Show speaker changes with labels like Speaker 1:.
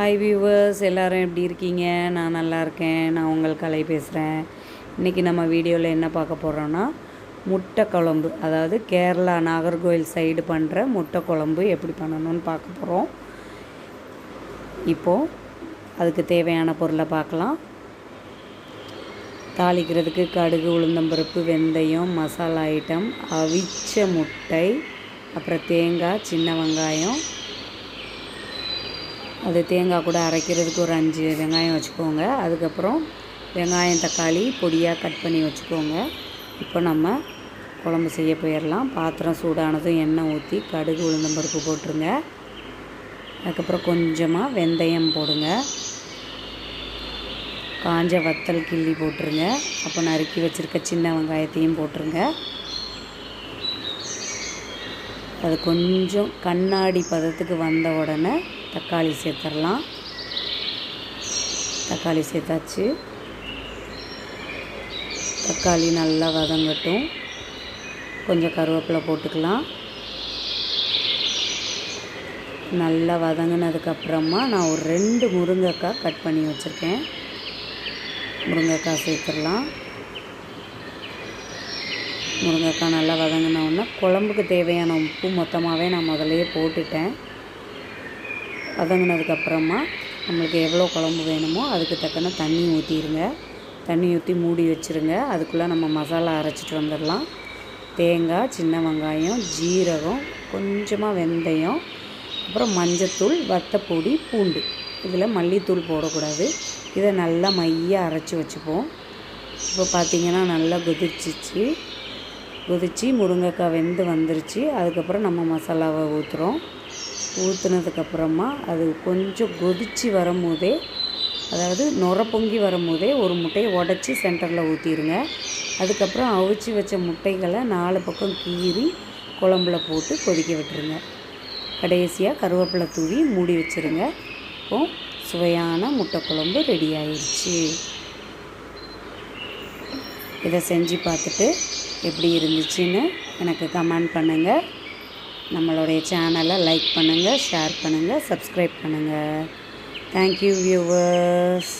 Speaker 1: Hi viewers எல்லோரும் எப்படி இருக்கீங்க? நான் நல்லா இருக்கேன். நான் உங்கள் கலை பேசுகிறேன் இன்றைக்கி நம்ம வீடியோவில் என்ன பார்க்க போகிறோன்னா முட்டை குழம்பு. அதாவது கேரளா நாகர்கோவில் சைடு பண்ணுற முட்டை குழம்பு எப்படி பண்ணணும்னு பார்க்க போகிறோம் இப்போது அதுக்கு தேவையான பொருளை பார்க்கலாம். தாளிக்கிறதுக்கு கடுகு உளுந்தம்பருப்பு வெந்தயம் மசாலா ஐட்டம் அவிச்ச முட்டை அப்புறம் தேங்காய் சின்ன வெங்காயம் அது தேங்காய் கூட அரைக்கிறதுக்கு ஒரு அஞ்சு வெங்காயம் வச்சுக்கோங்க. அதுக்கப்புறம் வெங்காயம் தக்காளி பொடியாக கட் பண்ணி வச்சுக்கோங்க. இப்போ நம்ம குழம்பு செய்ய போயிடலாம் பாத்திரம் சூடானதும் எண்ணெய் ஊற்றி கடுகு உளுந்தம்பருப்பு போட்டுருங்க. அதுக்கப்புறம் கொஞ்சமாக வெந்தயம் போடுங்க. காஞ்ச வத்தல் கிள்ளி போட்டுருங்க. அப்போ நறுக்கி வச்சுருக்க சின்ன வெங்காயத்தையும் போட்டுருங்க. அது கொஞ்சம் கண்ணாடி பதத்துக்கு வந்த உடனே தக்காளி சேர்த்துடலாம். தக்காளி சேர்த்தாச்சு. தக்காளி நல்லா வதங்கட்டும். கொஞ்சம் கருவேப்பிலை போட்டுக்கலாம். நல்லா வதங்கினதுக்கப்புறமா நான் ஒரு ரெண்டு முருங்கைக்காய் கட் பண்ணி வச்சுருக்கேன். முருங்கைக்காய் சேர்த்துடலாம். முருங்கைக்காய் நல்லா வதங்கினோடனே குழம்புக்கு தேவையான உப்பு மொத்தமாகவே நான் முதலையே போட்டுட்டேன். வதங்கினதுக்கப்புறமா நம்மளுக்கு எவ்வளோ குழம்பு வேணுமோ அதுக்கு தக்கன தண்ணி ஊற்றிடுங்க தண்ணி ஊற்றி மூடி வச்சுருங்க. அதுக்குள்ளே நம்ம மசாலா அரைச்சிட்டு வந்துடலாம். தேங்காய் சின்ன வெங்காயம் ஜீரகம் கொஞ்சமாக வெந்தயம் அப்புறம் மஞ்சத்தூள் வத்தப்பொடி பூண்டு. இதில் மல்லித்தூள் போடக்கூடாது. இதை நல்லா மையாக அரைச்சி வச்சுப்போம். இப்போ பார்த்திங்கன்னா நல்லா கொதிச்சிச்சு. கொதித்து முருங்கைக்காய் வெந்து வந்துருச்சு. அதுக்கப்புறம் நம்ம மசாலாவை ஊற்றுறோம் ஊற்றுனதுக்கப்புறமா அது கொஞ்சம் கொதித்து வரும்போதே அதாவது நுர பொங்கி வரும்போதே ஒரு முட்டையை உடச்சி சென்டரில் ஊற்றிடுங்க அதுக்கப்புறம் அவிச்சு வச்ச முட்டைகளை நாலு பக்கம் கீறி குழம்புல போட்டு கொதிக்க விட்டுருங்க. கடைசியாக கருவேப்பிலை தூவி மூடி வச்சுருங்க. இப்போ சுவையான முட்டை குழம்பு ரெடி ஆயிடுச்சு. இதை செஞ்சு பார்த்துட்டு எப்படி இருந்துச்சுன்னு எனக்கு கமெண்ட் பண்ணுங்கள் நம்மளுடைய சேனலை லைக் பண்ணுங்கள் ஷேர் பண்ணுங்கள் சப்ஸ்கிரைப் பண்ணுங்கள் தேங்க்யூ வியூவர்ஸ்